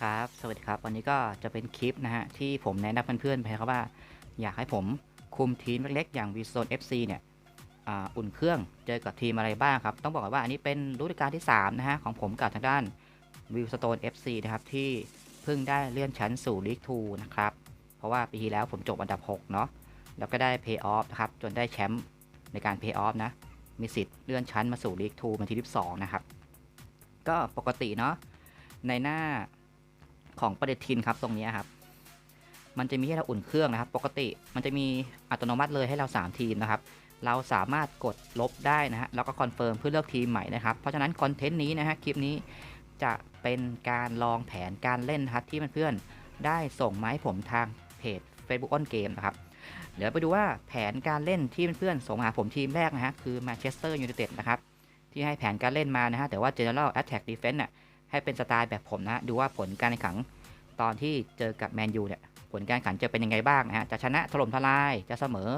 ครับ สวัสดีครับ วันนี้ก็จะเป็นคลิปนะฮะที่ผมแนะนำเพื่อนๆไปครับว่า อยากให้ผมคุมทีมเล็กๆ อย่าง v ีโซน FC เนี่ยอ,อุ่นเครื่องเจอกับทีมอะไรบ้างครับ ต้องบอกก่อนว่าอันนี้เป็นฤดูกาลที่ 3 นะฮะ ของผมกับทางด้าน v ีสโตน FC นะครับ ที่เพิ่งได้เลื่อนชั้นสู่ลีก2นะครับ เพราะว่าปีที่แล้วผมจบอันดับ 6 เนาะแล้วก็ได้ Pay Off นะครับ จนได้แชมป์ในการ Pay Off นะ มีสิทธิ์เลื่อนชั้นมาสู่ลีก2เป็นที่ 12 นะครับ ก็ปกติเนาะในหน้า ของปฏิทินครับตรงนี้ครับ มันจะมีให้เราอุ่นเครื่องนะครับ ปกติมันจะมีอัตโนมัติเลยให้เรา 3 ทีมนะครับ เราสามารถกดลบได้นะฮะแล้วก็คอนเฟิร์มเพื่อเลือกทีมใหม่นะครับ เพราะฉะนั้นคอนเทนต์นี้นะฮะคลิปนี้จะเป็นการลองแผนการเล่นครับที่เพื่อนๆได้ส่งมาให้ผมทางเพจ Facebook on Game นะครับเดี๋ยวไปดูว่าแผนการเล่นที่เพื่อนๆส่งมาหาผมทีมแรกนะฮะคือ Manchester United นะครับที่ให้แผนการเล่นมานะฮะแต่ว่า General Attack Defense น่ะ ให้เป็นสไตล์แบบผมนะดูว่าผลการแข่งขันตอนที่เจอกับแมนยูเนี่ยผลการแข่งขันจะเป็นยังไงบ้างนะฮะจะชนะถล่มทลายจะเสมอ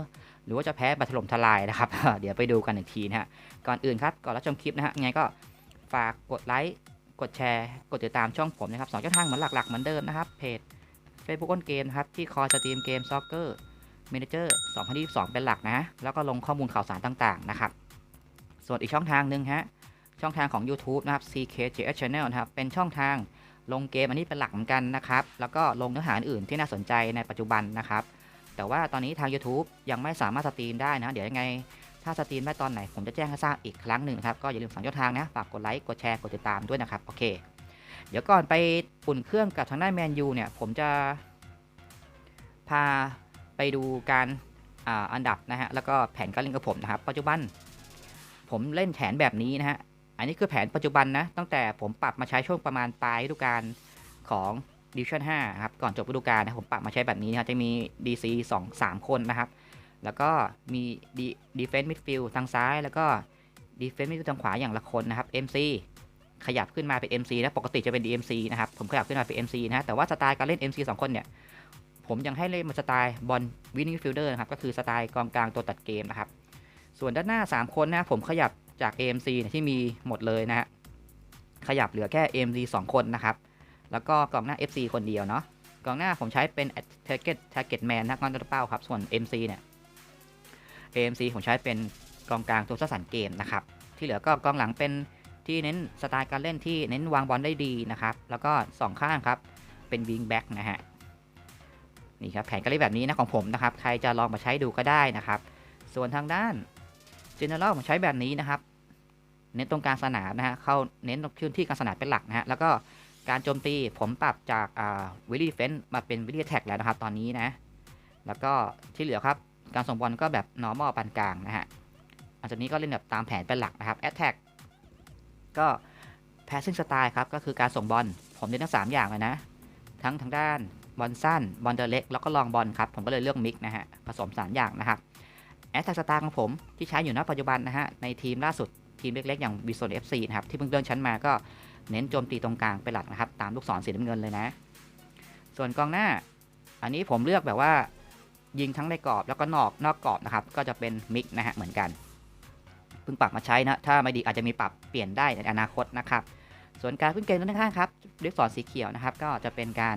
หรือว่าจะแพ้แบบถล่มทลายนะครับ เดี๋ยวไปดูกันอีกทีนะฮะก่อนอื่นครับก่อนรับชมคลิปนะฮะยังไงก็ฝากกดไลค์กดแชร์ กดติดตามช่องผมนะครับสองช่องทางเหมือนหลักๆเหมือนเดิมนะครับเพจ Facebook อนเกมครับที่คอยสตรีมเกมซ็อกเกอร์เมนเจอร์2022 เป็นหลักนะ แล้วก็ลงข้อมูลข่าวสารต่างๆนะครับ ส่วนอีกช่องทางหนึ่งฮะ ช่องทางของ YouTube นะครับ CKJS Channel นะครับเป็นช่องทางลงเกมอันนี้เป็นหลักเหมือนกันนะครับ แล้วก็ลงเนื้อหาอื่นที่น่าสนใจในปัจจุบันนะครับ แต่ว่าตอนนี้ทาง YouTube ยังไม่สามารถสตรีมได้นะ เดี๋ยวยังไง ถ้าสตรีมได้ตอนไหน ผมจะแจ้งให้ทราบอีกครั้งหนึ่งนะครับ ก็อย่าลืมสั่งช่องทางนะ ฝากกดไลค์ กดแชร์ กดติดตามด้วยนะครับ โอเค เดี๋ยวก่อนไปอุ่นเครื่องกับทางด้านแมนยูเนี่ย ผมจะ พาไปดูการอ,าอันดับนะฮะ แล้วก็แผนการเล่นกับผมนะครับ ปัจจุบัน ผมเล่นแผนแบบนี้นะฮะ อันนี้คือแผนปัจจุบันนะ ตั้งแต่ผมปรับมาใช้ช่วงประมาณปลายฤดูกาลของ Division 5ครับ ก่อนจบฤดูกาลนะผมปรับมาใช้แบบนี้นะครับจะมี DC 2 3 คนนะครับ แล้วก็มี D- Defense Midfield ทางซ้าย แล้วก็ Defense Midfield ทางขวาอย่างละคนนะครับ MC ขยับขึ้นมาเป็น MC นะปกติจะเป็น DMC นะครับ ผมขยับขึ้นมาเป็น MC นะแต่ว่าสไตล์การเล่น MC 2 คนเนี่ย ผมยังให้เล่นมาสไตล์บอลวินนิ่งฟิลเดอร์นะครับ ก็คือสไตล์กองกลางตัวตัดเกมนะครับ ส่วนด้านหน้า 3 คนนะผมขยับ จาก AMC เนี่ยที่มีหมดเลยนะฮะขยับเหลือแค่ AMC 2 คนนะครับ แล้วก็กองหน้า FC คนเดียวเนาะกองหน้าผมใช้เป็น Target Target Man นะกองตัวเป้าครับ ส่วน MC เนี่ย AMC ผมใช้เป็นกองกลางตัวสร้างสรรค์เกมนะครับ ที่เหลือก็กองหลังเป็นที่เน้นสไตล์การเล่นที่เน้นวางบอลได้ดีนะครับ แล้วก็สองข้างครับ เป็นวิงแบ็กนะฮะ นี่ครับแผนการเล่นแบบนี้นะของผมนะครับ ใครจะลองมาใช้ดูก็ได้นะครับ ส่วนทางด้าน General ผมใช้แบบนี้นะครับ เน้นตรงกลางสนามนะฮะเข้าเน้นตรงพื้นที่กลางสนามเป็นหลักนะฮะแล้วก็การโจมตีผมปรับจากวิลลี่เฟนมาเป็นวิลลี่แท็กแล้วนะครับ ตอนนี้นะ แล้วก็ที่เหลือครับ การส่งบอลก็แบบ normal ปานกลางนะฮะอันจากนี้ก็เล่นแบบตามแผนเป็นหลักนะครับ attack ก็ passing style ครับ ก็คือการส่งบอล ผมเล่นทั้ง 3 อย่างเลยนะ ทั้งทางด้านบอลสั้นบอลเดเล็กแล้วก็ลองบอลครับ ผมก็เลยเลือกมิกนะฮะผสม 3 อย่างนะครับ แอตแทกสตาร์ของผมที่ใช้อยู่ณปัจจุบันนะฮะ ในทีมล่าสุดทีมเล็กๆ อย่างวิโซน FC นะครับ ที่เพิ่งเลื่อนชั้นมาก็เน้นโจมตีตรงกลางเป็นหลักนะครับ ตามลูกศรสีน้ำเงินเลยนะ ส่วนกองหน้า อันนี้ผมเลือกแบบว่า ยิงทั้งในกรอบแล้วก็นอกนอกกรอบนะครับ ก็จะเป็นมิกนะฮะ เหมือนกันเพิ่งปรับมาใช้นะ ถ้าไม่ดีอาจจะมีปรับเปลี่ยนได้ในอนาคตนะครับ ส่วนการขึ้นเกมด้านข้างครับด้วยสอนสีเขียวนะครับก็จะเป็นการ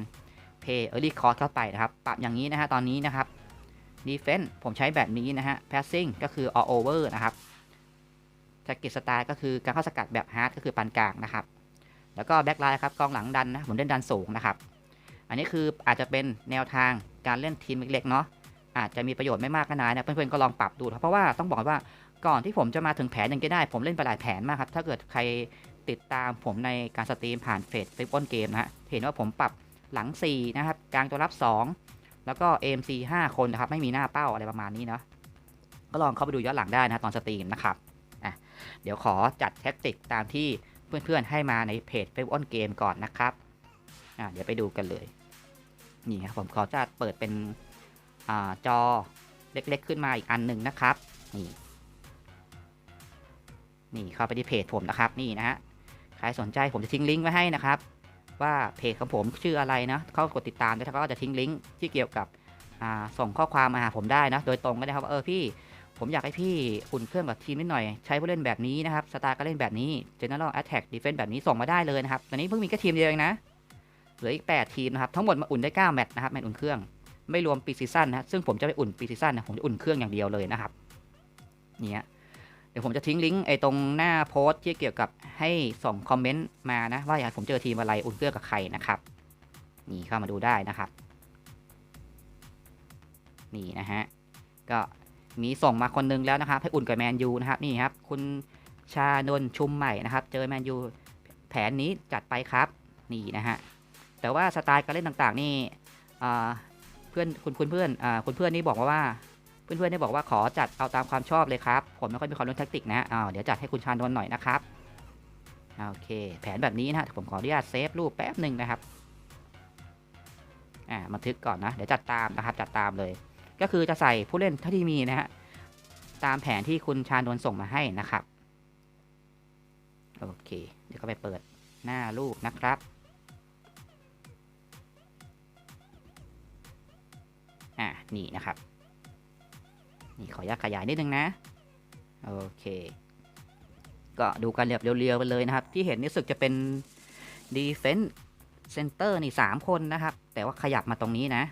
pay early cost เข้าไปนะครับ ปรับอย่างนี้นะฮะตอนนี้นะครับ defense ผมใช้แบบนี้นะฮะ passing ก็คือ all over นะครับ target style ก็คือการเข้าสกัดแบบ hard ก็คือปานกลางนะครับ แล้วก็ back line ครับกองหลังดันนะผมเล่นดันสูงนะครับ อันนี้คืออาจจะเป็นแนวทางการเล่นทีมเล็กๆเนาะอาจจะมีประโยชน์ไม่มากก็น้อยนะเพื่อนๆก็ลองปรับดูครับเพราะว่าต้องบอกว่าก่อนที่ผมจะมาถึงแผนย่างนี้ได้ ผมเล่นไปหลายแผนมากครับ ถ้าเกิดใครติดตามผมในการสตรีมผ่านเฟซเฟซบอลเกมนะฮะเห็นว่าผมปรับหลัง 4 นะครับ กลางตัวรับ 2 แล้วก็ AMC 5 คนนะครับ ไม่มีหน้าเป้าอะไรประมาณนี้เนาะก็ลองเข้าไปดูย้อนหลังได้นะตอนสตรีมนะครับอะเดี๋ยวขอจัดแท็กติกตามที่เพื่อนๆให้มาในเพจเฟซบอลเกมก่อนนะครับอะเดี๋ยวไปดูกันเลย นี่ครับผมขอจะเปิดเป็นอาจอเล็กๆขึ้นมาอีกอันหนึ่งนะครับ นี่ นี่เข้าไปที่เพจผมนะครับ นี่นะฮะ ใครสนใจผมจะทิ้งลิงก์ไว้ให้นะครับ ว่าเพจของผมชื่ออะไรนะเข้ากดติดตามด้วยแล้วก็จะทิ้งลิงก์ที่เกี่ยวกับส่งข้อความมาหาผมได้นะ โดยตรงก็ได้ครับว่าเออพี่ ผมอยากให้พี่อุ่นเครื่องกับทีมนิดหน่อย ใช้ผู้เล่นแบบนี้นะครับสไตล์การเล่นแบบนี้ General Attack Defense แบบนี้ส่งมาได้เลยนะครับ ตอนนี้เพิ่งมีแค่ทีมเดียวเองนะ เหลืออีก 8 ทีมนะครับ ทั้งหมดมาอุ่นได้ 9 แมตช์นะครับแมตช์อุ่นเครื่อง ไม่รวมปีซีซั่นนะฮะซึ่งผมจะไปอุ่นปีซีซั่นนะผมจะอุ่นเครื่องอย่างเดียวเลยนะครับ เนี่ย เดี๋ยวผมจะทิ้งลิงก์ไอ้ตรงหน้าโพสต์ที่เกี่ยวกับให้ส่งคอมเมนต์มานะ ว่าอยากผมเจอทีมอะไรอุ่นเครื่องกับใครนะครับ นี่เข้ามาดูได้นะครับ นี่นะฮะ ก็มีส่งมาคนนึงแล้วนะครับ ให้อุ่นกับแมนยูนะครับนี่ครับ คุณชานนชุมใหม่นะครับ เจอแมนยูแผนนี้จัดไปครับ นี่นะฮะ แต่ว่าสไตล์การเล่นต่างๆ นี่อ่าเพื่อนคุณคุณเพื่อนอ่าคุณเพื่อนนี่บอกมาว่า เพื่อนๆนี่บอกว่าขอจัดเอาตามความชอบเลยครับ ผมไม่ค่อยมีความรู้แท็กติกนะฮะอ้าวเดี๋ยวจัดให้คุณชานนท์หน่อยนะครับโอเค แผนแบบนี้นะฮะผมขออนุญาตเซฟรูปแป๊บหนึ่งนะครับอ่าบันทึกก่อนนะเดี๋ยวจัดตามนะครับจัดตามเลย ก็คือจะใส่ผู้เล่นเท่าที่มีนะฮะตามแผนที่คุณชานนท์ส่งมาให้นะครับโอเค เดี๋ยวก็ไปเปิดหน้ารูปนะครับอ่านี่นะครับ นี่ขออนุญาตขยายนิดนึงนะ โอเค ก็ดูกันเรียบเรียวๆไปเลยนะครับ ที่เห็นนี่สึกจะเป็น defense center นี่ 3 คนนะครับ แต่ว่าขยับมาตรงนี้นะ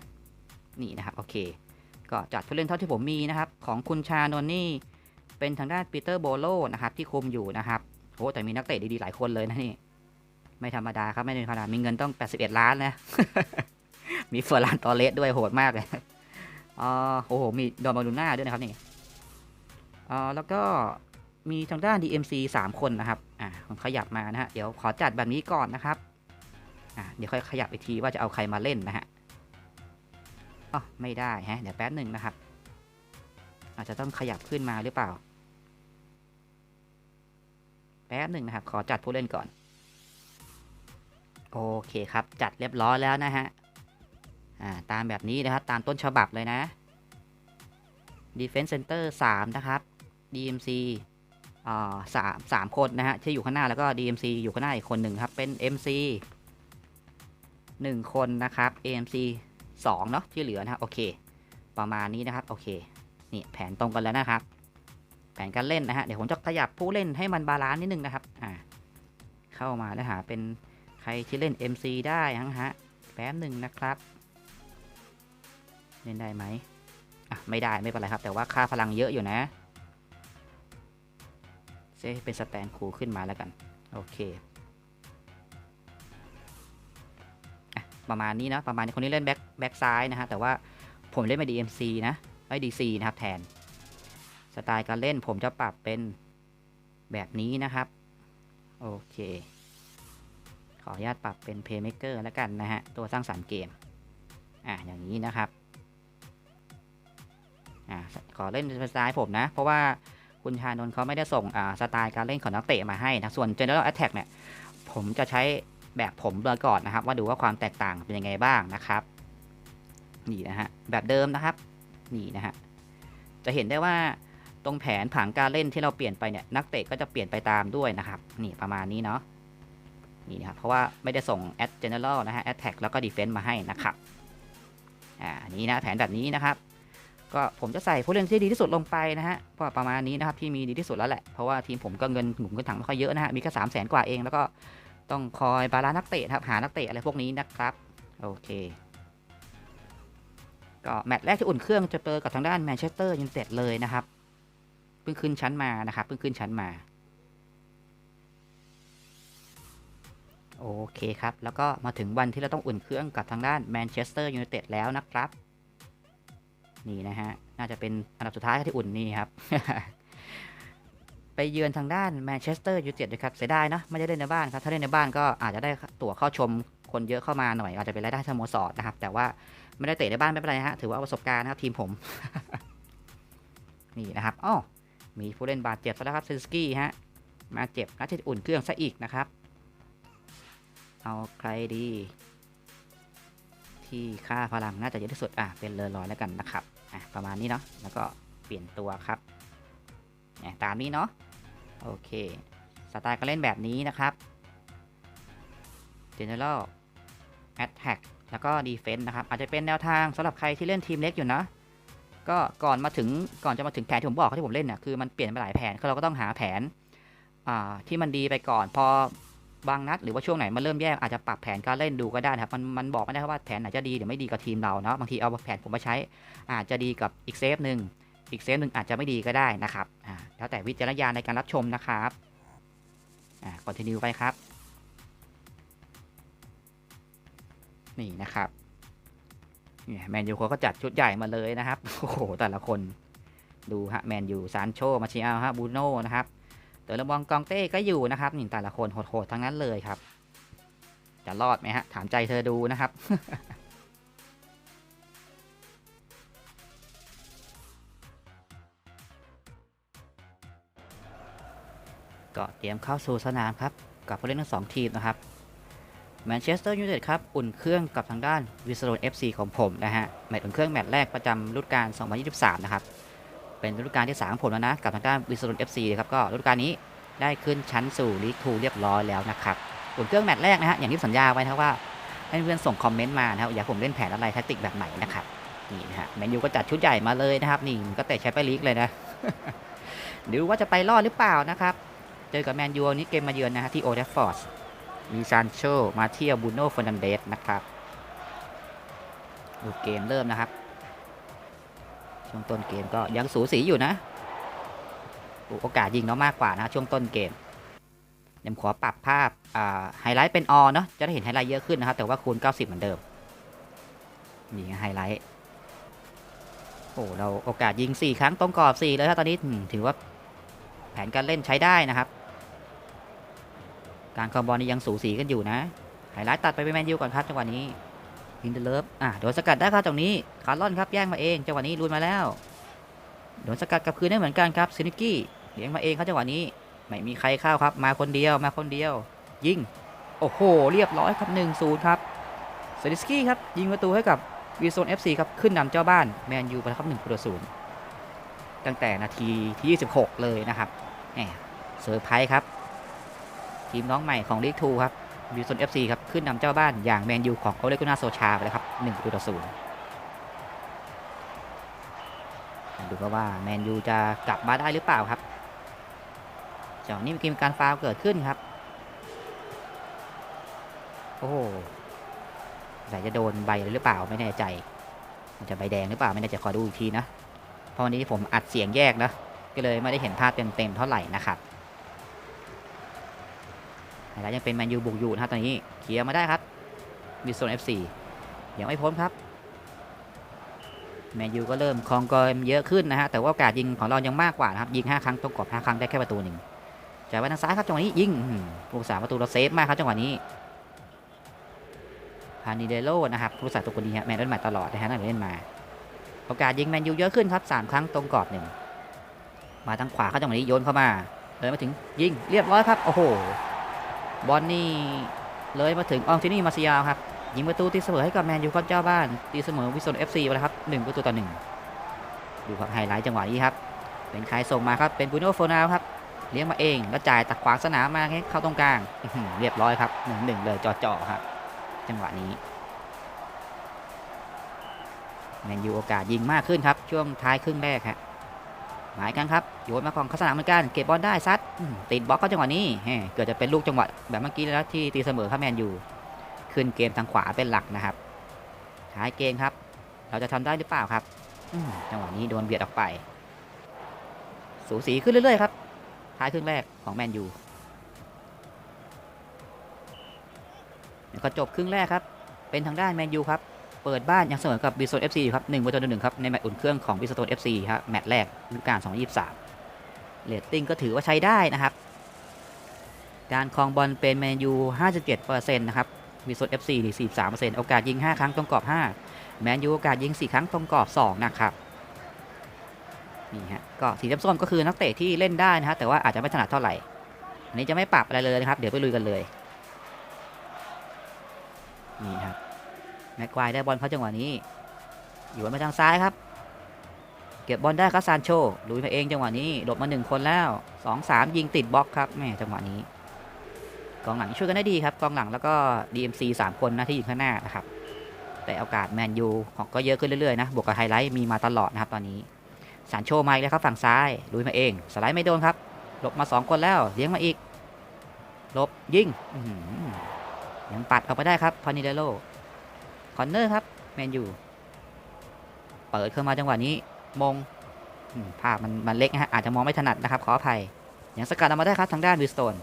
นี่นะครับ โอเค ก็จัดผู้เล่นเท่าที่ผมมีนะครับ ของคุณชานนนี่ เป็นทางด้านปีเตอร์โบโลนะครับ ที่คุมอยู่นะครับโอ้แต่มีนักเตะดีๆหลายคนเลยนะนี่ ไม่ธรรมดาครับ ไม่ธรรมดา มีเงินต้อง 81 ล้านนะ มีเฟอร์ลานตอเลสด้วยโหดมากเลย อ่าโอ้โห มีดอมบาลูน่าด้วยนะครับนี่อ่าแล้วก็มีทางด้าน DMC 3 คนนะครับ อ่าผมขยับมานะฮะ เดี๋ยวขอจัดแบบนี้ก่อนนะครับ อ่า เดี๋ยวค่อยขยับอีกทีว่าจะเอาใครมาเล่นนะฮะอ๋อไม่ได้ฮะ เดี๋ยวแป๊บหนึ่งนะครับ อาจจะต้องขยับขึ้นมาหรือเปล่า แป๊บหนึ่งนะครับ ขอจัดผู้เล่นก่อน โอเคครับ จัดเรียบร้อยแล้วนะฮะ ตามแบบนี้นะครับ ตามต้นฉบับเลยนะ Defense Center 3 นะครับ DMC อ่าสามสามคนนะฮะที่อยู่ข้างหน้าแล้วก็ DMC อยู่ข้างหน้าอีกคนหนึ่งครับ เป็น MC 1 คนนะครับ AMC 2 เนาะที่เหลือนะครับโอเค ประมาณนี้นะครับ โอเค นี่แผนตรงกันแล้วนะครับ แผนการเล่นนะฮะ เดี๋ยวผมจะขยับผู้เล่นให้มันบาลานซ์นิดนึงนะครับ อ่า เข้ามาแล้วหาเป็นใครที่เล่น MC ได้ฮะแป๊บหนึ่งนะครับ เล่นได้ไหมอะไม่ได้ไม่เป็นไรครับ แต่ว่าค่าพลังเยอะอยู่นะเซเป็นสแตนคูขึ้นมาแล้วกัน โอเคประมาณนี้นะประมาณนี้คนนี้เล่นแบ็คแบ็คซ้ายนะฮะแต่ว่าผมเล่นมา DMC นะไม่ DC นะครับแทน สไตล์การเล่นผมจะปรับเป็นแบบนี้นะครับ โอเค ขออนุญาตปรับเป็น Playmaker แล้วกันนะฮะ ตัวสร้างสรรค์เกม อะอย่างนี้นะครับ อ่าขอเล่นสไตล์ผมนะ เพราะว่าคุณชานนท์เขาไม่ได้ส่งอ่าสไตล์การเล่นของนักเตะมาให้นะ ส่วน General Attack เนี่ย ผมจะใช้แบบผมเลยก่อนนะครับ ว่าดูว่าความแตกต่างเป็นยังไงบ้างนะครับ นี่นะฮะ แบบเดิมนะครับ นี่นะฮะ จะเห็นได้ว่าตรงแผนผังการเล่นที่เราเปลี่ยนไปเนี่ย นักเตะก็จะเปลี่ยนไปตามด้วยนะครับ นี่ประมาณนี้เนาะ นี่นะครับ เพราะว่าไม่ได้ส่ง Ad General นะฮะ Attack แล้วก็ Defense มาให้นะครับ อ่า นี่นะแผนแบบนี้นะครับ ก็ผมจะใส่ผู้เล่นที่ดีที่สุดลงไปนะฮะก็ประมาณนี้นะครับที่มีดีที่สุดแล้วแหละ เพราะว่าทีมผมก็เงินหนุนเงินถังไม่ค่อยเยอะนะฮะ มีแค่สามแสนกว่าเอง แล้วก็ต้องคอยบาลานักเตะนะครับ หานักเตะอะไรพวกนี้นะครับ โอเค ก็แมตช์แรกที่อุ่นเครื่องจะเจอกับทางด้านแมนเชสเตอร์ยูไนเต็ดเลยนะครับ เพิ่งขึ้นชั้นมานะครับ เพิ่งขึ้นชั้นมา โอเคครับ แล้วก็มาถึงวันที่เราต้องอุ่นเครื่องกับทางด้านแมนเชสเตอร์ยูไนเต็ดแล้วนะครับ นี่นะฮะ น่าจะเป็นอันดับสุดท้ายที่อุ่นนี่ครับ ไปเยือนทางด้านแมนเชสเตอร์ยูไนเต็ดด้วยครับ เสียดายนะไม่ได้เล่นในบ้านครับ ถ้าเล่นในบ้านก็อาจจะได้ตั๋วเข้าชมคนเยอะเข้ามาหน่อยอาจจะเป็นรายได้สโมสรนะครับ แต่ว่าไม่ได้เตะในบ้านไม่เป็นไรฮะถือว่าประสบการณ์นะครับทีมผม นี่นะครับอ้อมีผู้เล่นบาดเจ็บซะแล้วครับเซนสกี้ฮะมาเจ็บนัดที่อุ่นเครื่องซะอีกนะครับ เอาใครดี ที่ค่าพลังน่าจะเยอะที่สุดอะเป็นเลอรอยแล้วกันนะครับอะประมาณนี้เนาะแล้วก็เปลี่ยนตัวครับเนี่ยตามนี้เนาะโอเคสไตล์การเล่นแบบนี้นะครับ General Attack แล้วก็ Defense นะครับ อาจจะเป็นแนวทางสำหรับใครที่เล่นทีมเล็กอยู่นะ ก็ก่อนมาถึงก่อนจะมาถึงแผนที่ผมบอกที่ผมเล่นเนี่ยคือมันเปลี่ยนไปหลายแผนคือเราก็ต้องหาแผนอ่าที่มันดีไปก่อน พอ บางนัดหรือว่าช่วงไหนมันเริ่มแย่อาจจะปรับแผนการเล่นดูก็ได้นะครับมันมันบอกไม่ได้ครับว่าแผนไหนจะดีหรือไม่ดีกับทีมเราเนาะบางทีเอาแผนผมมาใช้ อาจจะดีกับอีกเซฟหนึ่งอีกเซฟหนึ่งอาจจะไม่ดีก็ได้นะครับอ่าแล้วแต่วิจารณญาณในการรับชมนะครับอ่าคอนติเนียไปครับ นี่นะครับเนี่ยแมนยูเขาก็จัดชุดใหญ่มาเลยนะครับ โอ้โห แต่ละคน ดูฮะ แมนยูซานโช มาเชิอาฮะบูโน่นะครับ ตอร์ลมองกองเต้ก็อยู่นะครับนี่แต่ละคนโหดๆทั้งนั้นเลยครับ จะรอดไหมฮะถามใจเธอดูนะครับก็เตรียมเข้าสู่สนามครับ กับผู้เล่นทั้งสองทีมนะครับแมนเชสเตอร์ยูไนเต็ดครับ อุ่นเครื่องกับทางด้านวิสโลน FC ของผมนะฮะแมตช์อุ่นเครื่องแมตช์แรกประจำฤดูกาล2023 นะครับ เป็นฤดูกาลที่3ของผมแล้วนะ กับทางด้านวิสโลน FC ครับก็ฤดูกาลนี้ได้ขึ้นชั้นสู่ลีกทูเรียบร้อยแล้วนะครับอุ่นเครื่องแมตช์แรกนะฮะอย่างที่สัญญาไว้นะว่าให้เพื่อนส่งคอมเมนต์มานะครับอยากผมเล่นแผนอะไรแทคติกแบบไหนนะครับนี่นะฮะแมนยูก็จัดชุดใหญ่มาเลยนะครับนี่ก็เตะแชมเปี้ยนลีกเลยนะดูว่าจะไปรอดหรือเปล่านะครับเจอกับแมนยูวันนี้เกมมาเยือนนะฮะที่โอเดฟฟอร์ดมีซานโชมาเทียบูโน่ฟ e นันเดสนะครับดูเกมเริ่มนะครับ ช่วงต้นเกมก็ยังสูสีอยู่นะโอกาสยิงเนาะมากกว่านะช่วงต้นเกมเดี๋ยวขอปรับภาพไฮไลท์เป็นออเนาะจะได้เห็นไฮไลท์เยอะขึ้นนะครับแต่ว่าคูณ 90 เหมือนเดิมนี่ไฮไลท์โอ้เราโอกาสยิง 4 ครั้งตรงกรอบ4เลยครับตอนนี้ถือว่าแผนการเล่นใช้ได้นะครับ การคอมบอลนี่ยังสูสีกันอยู่นะไฮไลท์ตัดไปเป็นแมนยูก่อนครับจังหวะนี้ ยิงเดเลิฟอะโดนสกัดได้ครับตรงนี้คาร์ลอนครับแย่งมาเองจังหวะนี้ลุยมาแล้วโดนสกัดกับคืนได้เหมือนกันครับซินิกี้เลี้ยงมาเองครับจังหวะนี้ไม่มีใครเข้าครับ มาคนเดียวมาคนเดียว ยิงโอ้โห เรียบร้อยครับ1 0ครับเซนิสกี้ครับยิงประตูให้กับวีโซน FC ครับขึ้นนำเจ้าบ้านแมนยูไปแล้วครับ1ประตูศูนย์ตั้งแต่นาทีที่ 26 เลยนะครับแหมเซอร์ไพรส์ครับ ทีมน้องใหม่ของลีกทูครับ วิวซนเอฟซีครับขึ้นนำเจ้าบ้านอย่างแมนยูของโอเลกุนาโซชาไปเลยครับ1ประตูต่อศูนย์ดูว่าแมนยูจะกลับมาได้หรือเปล่าครับจากนี้มีการฟาวเกิดขึ้นครับ โอ้โหใส่จะโดนใบหรือเปล่าไม่แน่ใจ มันจะใบแดงหรือเปล่าไม่แน่ใจขอดูอีกทีนะ เพราะวันนี้ผมอัดเสียงแยกนะ ก็เลยไม่ได้เห็นภาพเต็มๆเท่าไหร่นะครับ แล้วยังเป็นแมนยูบุกอยู่นะครับตอนนี้เคลียร์มาได้ครับวิโซน FC ยังไม่พ้นครับแมนยูก็เริ่มคลองกอมเยอะขึ้นนะฮะแต่ว่าโอกาสยิงของเรายังมากกว่านะครับยิง 5 ครั้งตรงกรอบ5ครั้งได้แค่ประตูหนึ่งจ่ายไปทางซ้ายครับจังหวะนี้ยิงผู้สาประตูเราเซฟมากครับจังหวะนี้พานิเดโลนะครับผู้สาตัวคนนี้ฮะแมนเล่นมาตลอดนะฮะตั้งแต่เล่นมาโอกาสยิงแมนยูเยอะขึ้นครับ3ครั้งตรงกรอบหนึ่งมาทางขวาเขาจังหวะนี้โยนเข้ามาเลยมาถึงยิงเรียบร้อยครับโอ้โห บอลนี่เลยมาถึงอองทินี่มาซิยาครับยิงประตูตีเสมอให้กับแมนยูครับเจ้าบ้านตีเสมอวิสโซนเอฟซีไปแล้วครับ1ประตูต่อ1ดูครับไฮไลท์จังหวะนี้ครับ เป็นใครส่งมาครับเป็นบูโน่โฟนาครับเลี้ยงมาเองแล้วจ่ายตักขวางสนามมาให้เข้าตรงกลางเรียบร้อยครับหนึ่งหนึ่งเลยจ่อๆครับ จังหวะนี้แมนยูโอกาสยิงมากขึ้นครับ ช่วงท้ายครึ่งแรกฮะ หมายกันครับโยนมาของข้าสนามเหมือนกันเก็บบอลได้ซัดติดบล็อกก็จังหวะนี้เกิดจะเป็นลูกจังหวะแบบเมื่อกี้แล้วที่ตีเสมอครับแมนยูขึ้นเกมทางขวาเป็นหลักนะครับท้ายเกมครับ เราจะทำได้หรือเปล่าครับจังหวะนี้โดนเบียดออกไป สูสีขึ้นเรื่อยๆครับท้ายครึ่งแรกของแมนยูเดี๋ยวก็จบครึ่งแรกครับ เป็นทางด้านแมนยูครับ เปิดบ้านยังเสมอกับบิโซนเอฟซีอยู่ครับหนึ่งประตูต่อหนึ่งครับในแมตช์อุ่นเครื่องของบิโซนเอฟซีครับแมตช์แรกฤดูกาล2023เรตติ้งก็ถือว่าใช้ได้นะครับ การครองบอลเป็นแมนยู57%นต์นะครับบิโซนเอฟซีนี่43%โอกาสยิง5ครั้งตรงกรอบ5แมนยูโอกาสยิง4ครั้งตรงกรอบ2นะครับนี่ฮะก็สีส้มก็คือนักเตะที่เล่นได้นะครับแต่ว่าอาจจะไม่ถนัดเท่าไหร่อันนี้จะไม่ปรับอะไรเลยนะครับ เดี๋ยวไปลุยกันเลยนี่ครับ แม็กควายได้บอลเขาจังหวะนี้ อยู่มาทางซ้ายครับ เก็บบอลได้ครับซานโชลุยมาเองจังหวะนี้หลบมาหนึ่งคนแล้วสองสามยิงติดบล็อกครับแม่จังหวะนี้กองหลังช่วยกันได้ดีครับกองหลังแล้วก็ DMC 3 คนนะที่อยู่ข้างหน้านะครับแต่โอกาสแมนยูของก็เยอะขึ้นเรื่อยๆนะบวกกับไฮไลท์มีมาตลอดนะครับตอนนี้ซานโชมาอีกแล้วครับฝั่งซ้ายลุยมาเอง สไลด์ไม่โดนครับหลบมา 2 คนแล้วเลี้ยงมาอีกลบยิงยังปัดออกไปได้ครับพอนิเดโล คอนเนอร์ครับแมนยูเปิดเข้ามาจังหวะนี้มงภาพมันมันเล็กนะฮะอาจจะมองไม่ถนัดนะครับขออภัยยังสกัดออกมาได้ครับทางด้านวิสโตน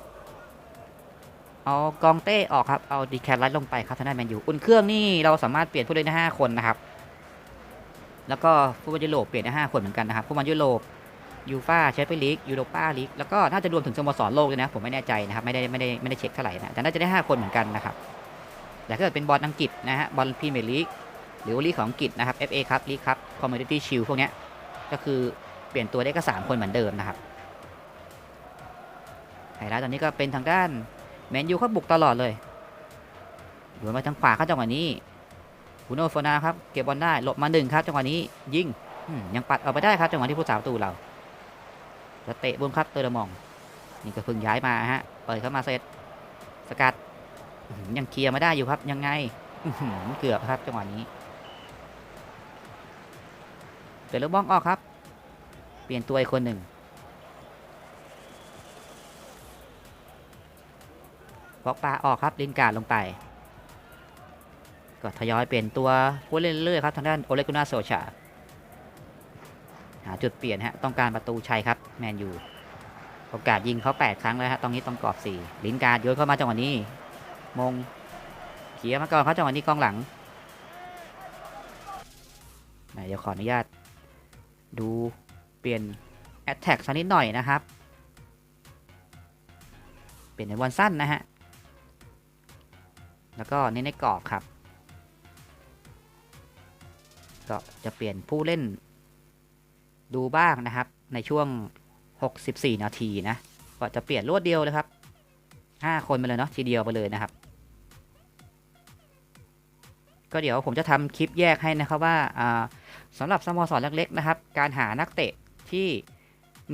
เอากองเต้ออกครับเอาดีแคทไลท์ลงไปครับทางด้านแมนยูอุ่นเครื่องนี่เราสามารถเปลี่ยนผู้เล่นได้ห้าคนนะครับแล้วก็ผู้บอลยุโรปเปลี่ยนได้ห้าคนเหมือนกันนะครับผู้บอลยุโรปยูฟ่าแชมเปี้ยนลีกยูโรปาลีกแล้วก็น่าจะรวมถึงสโมสรโลกด้วยนะผมไม่แน่ใจนะครับไม่ได้ไม่ได้ไม่ได้เช็คเท่าไหร่นะแต่น่าจะได้ห้าคนเหมือนกันนะครับ แต่ถ้าเกิดเป็นบอลอังกฤษนะฮะบอลพรีเมียร์ลีกหรือว่าลีกของอังกฤษนะครับ FA ครับลีกครับ Community Shield พวกนี้ก็คือเปลี่ยนตัวได้ก็สามคนเหมือนเดิมนะครับไฮไลท์ตอนนี้ก็เป็นทางด้านแมนยูเขาบุกตลอดเลยโยนมาทางขวาครับจังหวะนี้บูโนโฟนาครับเก็บบอลได้หลบมาหนึ่งครับจังหวะนี้ยิงยังปัดออกไปได้ครับจังหวะที่ผู้สาวประตูเราแล้วเตะบนครับเตอร์ดมอง นี่ก็เพิ่งย้ายมาฮะเปิดเข้ามาเสร็จสกัด ยังเคลียร์มาได้อยู่ครับยังไงเกือบครับจังหวะนี้เปลี่ยนลูกบ้องออกครับ เปลี่ยนตัวอีกคนหนึ่งบล็อกปลาออกครับลินการ์ลงไป ก็ทยอยเปลี่ยนตัวผู้เล่นเรื่อยครับทางด้านโอเลกุนาโซชาหาจุดเปลี่ยนฮะต้องการประตูชัยครับแมนยูโอกาสยิงเขา 8 ครั้งแล้วฮะตรงนี้ต้องกรอบ 4 ลินการ์ดโยนเข้ามาจังหวะนี้ มงเขียมาก่อนครับจังหวะนี้กองหลังไหนเดี๋ยวขออนุญาต ดูเปลี่ยนแอตแทกสักนิดหน่อยนะครับ เปลี่ยนในวันสั้นนะฮะ แล้วก็เน้นในกรอบครับ ก็จะเปลี่ยนผู้เล่น ดูบ้างนะครับ ในช่วง 64 นาทีนะ ก็จะเปลี่ยนรวดเดียวเลยครับ 5 คนไปเลยเนาะทีเดียวไปเลยนะครับ ก็เดี๋ยวผมจะทำคลิปแยกให้นะครับว่าอ่าสำหรับสโมสรเล็กๆนะครับ การหานักเตะที่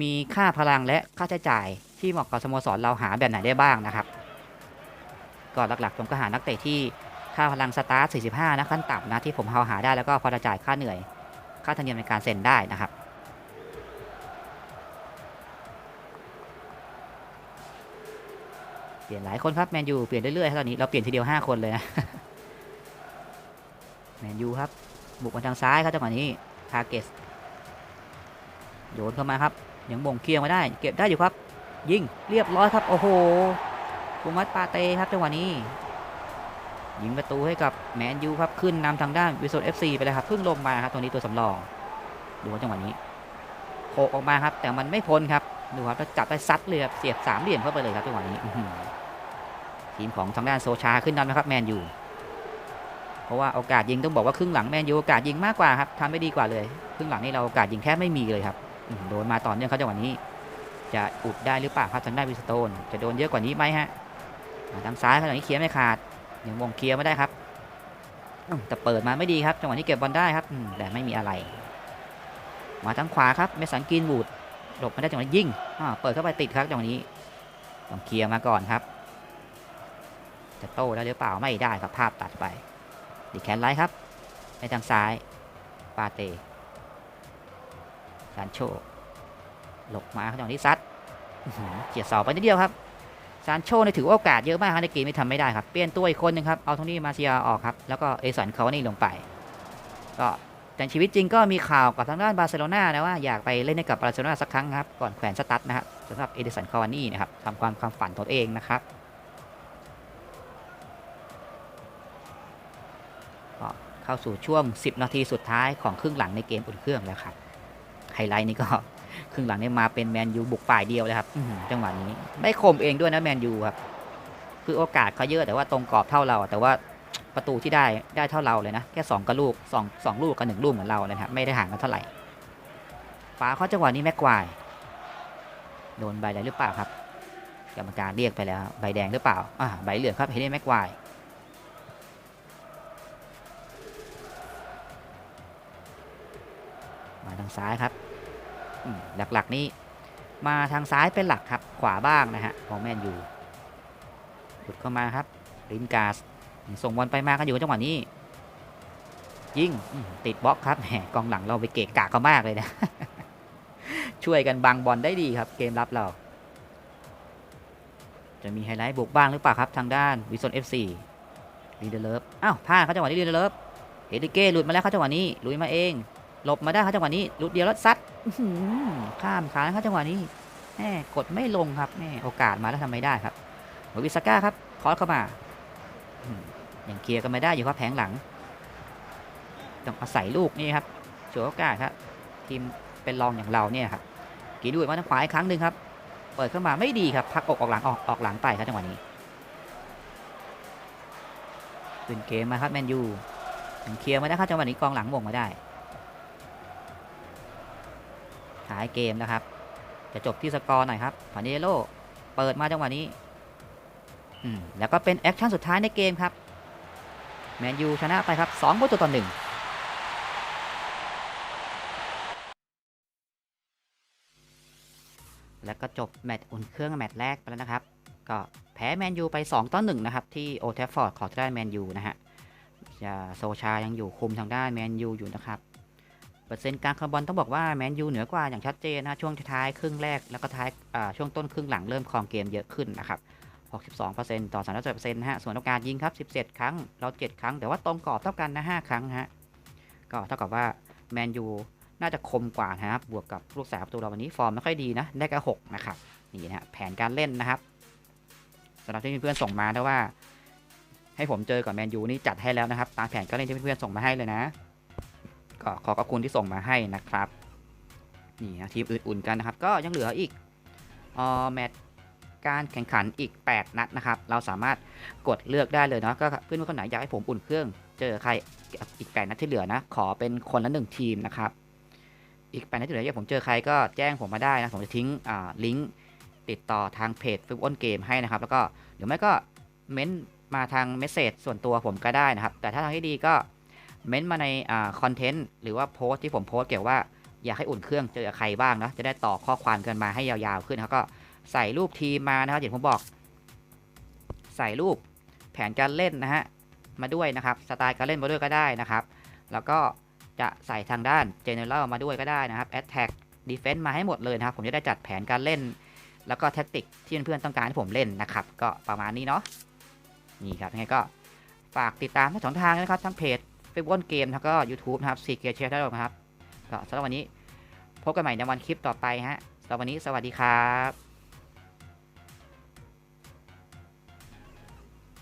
มีค่าพลังและค่าใช้จ่ายที่เหมาะกับสโมสรเราหาแบบไหนได้บ้างนะครับ ก็หลักๆผมก็หานักเตะที่ค่าพลังสตาร์ท 45 นะขั้นต่ำนะที่ผมเอาหาได้แล้วก็พอจะจ่ายค่าเหนื่อย ค่าธรรมเนียมในการเซ็นได้นะครับ เปลี่ยนหลายคนครับแมนยูเปลี่ยนเรื่อยๆตอนนี้เราเปลี่ยนทีเดียว 5 คนเลยนะ แมนยูครับ บุกมาทางซ้ายครับจังหวะนี้ทาเกสโยนเข้ามาครับ ยังบ่งเคลียร์มาได้ เก็บได้อยู่ครับ ยิงเรียบร้อยครับ โอ้โหบูมัดปาเต้ครับจังหวะนี้ ยิงประตูให้กับแมนยูครับ ขึ้นนำทางด้านวิสุทธ์เอฟซีไปเลยครับเพิ่งลงมาครับตัวนี้ตัวสำรอง ดูจังหวะนี้โขกออกมาครับ แต่มันไม่พ้นครับ ดูครับแล้วจับไปซัดเลยครับเสียบสามเหลี่ยมเข้าไปเลยครับจังหวะนี้ทีมของทางด้านโซชาขึ้นนำนะครับแมนยู เพราะว่าโอกาสยิงต้องบอกว่าครึ่งหลังแมนยูโอกาสยิงมากกว่าครับทำไม่ดีกว่าเลย ครึ่งหลังนี่เราโอกาสยิงแทบไม่มีเลยครับโดนมาต่อเนื่องครับจังหวะนี้ จะอุดได้หรือเปล่าครับทางด้านวิสโตน จะโดนเยอะกว่านี้ไหมฮะทางซ้ายครับจังหวะนี้เคลียร์ไม่ขาดยังวงเคลียร์ไม่ได้ครับแต่เปิดมาไม่ดีครับจังหวะนี้เก็บบอลได้ครับแต่ไม่มีอะไร มาทางขวาครับเมสันกินบูดหลบไม่ได้จังหวะนี้ยิงอ่าเปิดเข้าไปติดครับจังหวะนี้ต้องเคลียร์มาก่อนครับ จะโต้ได้หรือเปล่าไม่ได้ครับภาพตัดไป ดีแคนไลท์ครับในทางซ้าย ปาเตซานโชหลบมาจังหวะนี้ซัดเจียดเสาไปนิดเดียวครับซานโชเนี่ถือโอกาสเยอะมากครับในเกมไม่ทำไม่ได้ครับ เปลี่ยนตัวอีกคนหนึงครับ เอาโทนี่มาเซียออกครับ แล้วก็เอสันคาวานี่ลงไป ก็แต่ชีวิตจริงก็มีข่าวกับทางด้านบาร์เซโลนานะว่าอยากไปเล่นให้กับบาร์เซโลนาสักครั้งครับ ก่อนแขวนสตั๊ดนะครับสำหรับเอเดสันคาวานี่นะครับทำความความฝันตัวเองนะครับก็ เข้าสู่ช่วง 10 นาทีสุดท้ายของครึ่งหลังในเกมอุ่นเครื่องแล้วครับไฮไลท์นี่ก็ครึ่งหลังเนี่ยมาเป็นแมนยูบุกฝ่ายเดียวเลยครับอื้อหือจังหวะนี้ได้คมเองด้วยนะแมนยูครับคือโอกาสเขาเยอะแต่ว่าตรงกรอบเท่าเรา แต่ว่าประตูที่ได้ได้เท่าเราเลยนะ แค่สองกระลูกสองสองลูกกับหนึ่งลูกเหมือนเราเลยนะครับไม่ได้ห่างกันเท่าไหร่ฟ้าเขาจังหวะนี้แม็กควายโดนใบแดงหรือเปล่าครับกรรมการเรียกไปแล้ว ใบแดงหรือเปล่าอ่าใบเหลืองครับเฮเดนแม็กควายาทางซ้ายครับหลักๆนี่มาทางซ้ายเป็นหลักครับ ขวาบ้างนะฮะของแมนยูหลุดเข้ามาครับลินการสส่งบอลไปมากันอยู่จังหวะนี้ ยิงติดบล็อกครับแหมกองหลังเราไปเกะกะเขามากเลยนะ ช่วยกันบังบอลได้ดีครับ เกมรับเรา จะมีไฮไลท์บุกบ้างหรือเปล่าครับทางด้านวิส o น FC ลีเดเลิฟอ้าวพลาดเขาจังหวะนี้ลีเดเลิฟเฮดิเก้หลุดมาแล้วเขาจังหวะนี้ลุยมาเอง หลบมาได้เขาจังหวะนี้ลุดเดียวแล้วซัดข้ามขาเขาจังหวะนี้แหมกดไม่ลงครับแหมโอกาสมาแล้วทำไม่ได้ครับโอวิสก้าครับคอสเข้ามาอืมยังเคลียร์กันไม่ได้อยู่ครับแผงหลังต้องอาศัยลูกนี่ครับฉวยโอกาสครับทีมเป็นรองอย่างเราเนี่ยครับกีด้วยมาทางขวาอีกครั้งหนึ่งครับเปิดเข้ามาไม่ดีครับพักอกออกหลังออกออกหลังไปครับจังหวะนี้ขึ้นเกมมาครับแมนยูยังเคลียร์มาได้ครับจังหวะนี้กองหลังหม่งมาได้ ท้ายเกมนะครับ จะจบที่สกอร์หน่อยครับฟานเดโลเปิดมาจังหวะนี้อืมแล้วก็เป็นแอคชั่นสุดท้ายในเกมครับ แมนยูชนะไปครับ2ประตูต่อหนึ่งแล้วก็จบแมตช์อุ่นเครื่องแมตช์แรกไปแล้วนะครับ ก็แพ้แมนยูไป 2 ต่อ1นะครับ ที่โอเทฟฟอร์ดของทางด้านแมนยูนะฮะจะโซชายังอยู่คุมทางด้านแมนยูอยู่นะครับ เปอร์เซ็นต์การคาร์บอลต้องบอกว่าแมนยูเหนือกว่าอย่างชัดเจนนะช่วงท้ายครึ่งแรกแล้วก็ท้ายช่วงต้นครึ่งหลังเริ่มครองเกมเยอะขึ้นนะครับ 62%ต่อ37%นะฮะส่วนโอกาสยิงครับ 17 ครั้ง เรา 7 ครั้ง แต่ว่าตรงกรอบเท่ากันนะ5ครั้งฮะก็เท่ากับว่าแมนยูน่าจะคมกว่านะครับบวกกับลูกสาวประตูเราวันนี้ฟอร์มไม่ค่อยดีนะได้แค่6นะครับนี่นะฮะแผนการเล่นนะครับสำหรับที่เพื่อนๆส่งมาถ้าว่า ให้ผมเจอกับแมนยูนี่จัดให้แล้วนะครับ ตามแผนการเล่นที่เพื่อนๆส่งมาให้เลยนะ ก็ขอขอบคุณที่ส่งมาให้นะครับนี่นะทีมอื่นๆกันนะครับ ก็ยังเหลืออีกอ่อแมตช์การแข่งขันอีก 8 นัดนะครับ เราสามารถกดเลือกได้เลยเนาะก็เพื่อนๆคนไหนอยากให้ผมอุ่นเครื่อง เจอใครอีก 8 นัดที่เหลือนะ ขอเป็นคนละหนึ่งทีมนะครับ อีก 8 นัดที่เหลืออยากผมเจอใครก็แจ้งผมมาได้นะ ผมจะทิ้งอ่าลิงก์ติดต่อทางเพจฟิวอนเกมให้นะครับ แล้วก็หรือไม่ก็เม้นต์มาทางเมสเซจส่วนตัวผมก็ได้นะครับ แต่ถ้าทางที่ดีก็ เม้นต์มาในอ่าคอนเทนต์หรือว่าโพสต์ที่ผมโพสต์เกี่ยวว่าอยากให้อุ่นเครื่องเจอใครบ้างนะจะได้ต่อข้อความกันมาให้ยาวๆขึ้นแล้วก็ใส่รูปทีมมานะครับอย่างผมบอก ใส่รูปแผนการเล่นนะฮะมาด้วยนะครับสไตล์การเล่นมาด้วยก็ได้นะครับ แล้วก็จะใส่ทางด้าน General มาด้วยก็ได้นะครับ Attack Defense มาให้หมดเลยนะครับ ผมจะได้จัดแผนการเล่น แล้วก็แท็กติกที่เพื่อนๆต้องการให้ผมเล่นนะครับ ก็ประมาณนี้เนาะนี่ครับยังไงก็ฝากติดตามทั้งสองทางนะครับทั้งเพจ เฟซบุ๊กเกมแล้วก็ยูทูบนะครับสี่เกียร์เชียร์ได้เลยนะครับก็สำหรับวันนี้พบกันใหม่ในวันคลิปต่อไปฮะสำหรับวันนี้สวัสดีครับ